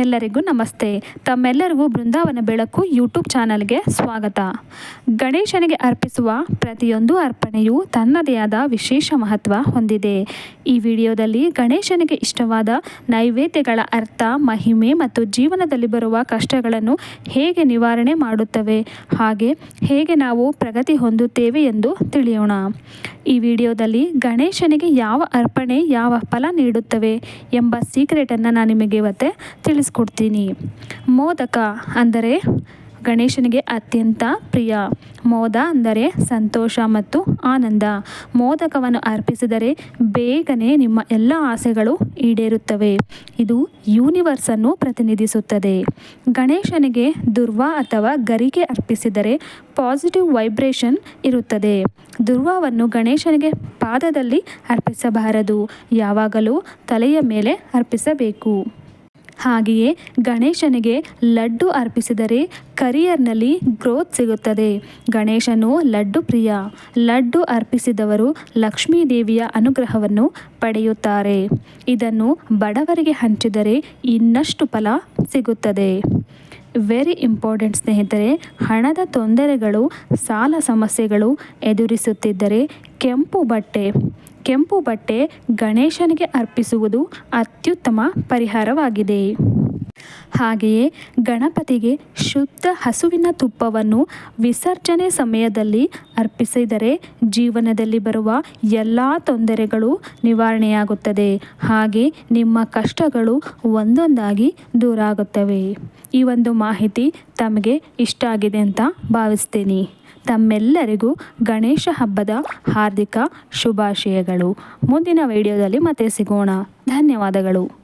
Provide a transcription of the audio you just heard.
ಎಲ್ಲರಿಗೂ ನಮಸ್ತೆ. ತಮ್ಮೆಲ್ಲರಿಗೂ ಬೃಂದಾವನ ಬೆಳಕು ಯೂಟ್ಯೂಬ್ ಚಾನಲ್ಗೆ ಸ್ವಾಗತ. ಗಣೇಶನಿಗೆ ಅರ್ಪಿಸುವ ಪ್ರತಿಯೊಂದು ಅರ್ಪಣೆಯು ತನ್ನದೇ ಆದ ವಿಶೇಷ ಮಹತ್ವ ಹೊಂದಿದೆ. ಈ ವಿಡಿಯೋದಲ್ಲಿ ಗಣೇಶನಿಗೆ ಇಷ್ಟವಾದ ನೈವೇದ್ಯಗಳ ಅರ್ಥ, ಮಹಿಮೆ ಮತ್ತು ಜೀವನದಲ್ಲಿ ಬರುವ ಕಷ್ಟಗಳನ್ನು ಹೇಗೆ ನಿವಾರಣೆ ಮಾಡುತ್ತವೆ, ಹಾಗೆ ಹೇಗೆ ನಾವು ಪ್ರಗತಿ ಹೊಂದುತ್ತೇವೆ ಎಂದು ತಿಳಿಯೋಣ. ಈ ವಿಡಿಯೋದಲ್ಲಿ ಗಣೇಶನಿಗೆ ಯಾವ ಅರ್ಪಣೆ ಯಾವ ಫಲ ನೀಡುತ್ತವೆ ಎಂಬ ಸೀಕ್ರೆಟನ್ನು ನಾನು ನಿಮಗೆ ಇವತ್ತೇ ತಿಳಿಸ್ಕೊಡ್ತೀನಿ ಮೋದಕ ಅಂದರೆ ಗಣೇಶನಿಗೆ ಅತ್ಯಂತ ಪ್ರಿಯ. ಮೋದ ಅಂದರೆ ಸಂತೋಷ ಮತ್ತು ಆನಂದ. ಮೋದಕವನ್ನು ಅರ್ಪಿಸಿದರೆ ಬೇಗನೆ ನಿಮ್ಮ ಎಲ್ಲ ಆಸೆಗಳು ಈಡೇರುತ್ತವೆ. ಇದು ಯೂನಿವರ್ಸನ್ನು ಪ್ರತಿನಿಧಿಸುತ್ತದೆ. ಗಣೇಶನಿಗೆ ದುರ್ವಾ ಅಥವಾ ಗರಿಗೆ ಅರ್ಪಿಸಿದರೆ ಪಾಸಿಟಿವ್ ವೈಬ್ರೇಷನ್ ಇರುತ್ತದೆ. ದುರ್ವವನ್ನು ಗಣೇಶನಿಗೆ ಪಾದದಲ್ಲಿ ಅರ್ಪಿಸಬಾರದು. ಯಾವಾಗಲೂ ತಲೆಯ ಮೇಲೆ ಅರ್ಪಿಸಬೇಕು. ಹಾಗೆಯೇ ಗಣೇಶನಿಗೆ ಲಡ್ಡು ಅರ್ಪಿಸಿದರೆ ಕರಿಯರ್ನಲ್ಲಿ ಗ್ರೋತ್ ಸಿಗುತ್ತದೆ. ಗಣೇಶನು ಲಡ್ಡು ಪ್ರಿಯ. ಲಡ್ಡು ಅರ್ಪಿಸಿದವರು ಲಕ್ಷ್ಮೀ ದೇವಿಯ ಅನುಗ್ರಹವನ್ನು ಪಡೆಯುತ್ತಾರೆ. ಇದನ್ನು ಬಡವರಿಗೆ ಹಂಚಿದರೆ ಇನ್ನಷ್ಟು ಫಲ ಸಿಗುತ್ತದೆ. ವೆರಿ ಇಂಪಾರ್ಟೆಂಟ್ ಸ್ನೇಹಿತರೆ, ಹಣದ ತೊಂದರೆಗಳು, ಸಾಲ ಸಮಸ್ಯೆಗಳು ಎದುರಿಸುತ್ತಿದ್ದರೆ ಕೆಂಪು ಬಟ್ಟೆ ಕೆಂಪು ಬಟ್ಟೆ ಗಣೇಶನಿಗೆ ಅರ್ಪಿಸುವುದು ಅತ್ಯುತ್ತಮ ಪರಿಹಾರವಾಗಿದೆ. ಹಾಗೆಯೇ ಗಣಪತಿಗೆ ಶುದ್ಧ ಹಸುವಿನ ತುಪ್ಪವನ್ನು ವಿಸರ್ಜನೆ ಸಮಯದಲ್ಲಿ ಅರ್ಪಿಸಿದರೆ ಜೀವನದಲ್ಲಿ ಬರುವ ಎಲ್ಲ ತೊಂದರೆಗಳು ನಿವಾರಣೆಯಾಗುತ್ತದೆ. ಹಾಗೆ ನಿಮ್ಮ ಕಷ್ಟಗಳು ಒಂದೊಂದಾಗಿ ದೂರ ಆಗುತ್ತವೆ ಈ ಒಂದು ಮಾಹಿತಿ ತಮಗೆ ಇಷ್ಟ ಆಗಿದೆ ಅಂತ ಭಾವಿಸ್ತೀನಿ. ತಮ್ಮೆಲ್ಲರಿಗೂ ಗಣೇಶ ಹಬ್ಬದ ಹಾರ್ದಿಕ ಶುಭಾಶಯಗಳು. ಮುಂದಿನ ವಿಡಿಯೋದಲ್ಲಿ ಮತ್ತೆ ಸಿಗೋಣ. ಧನ್ಯವಾದಗಳು.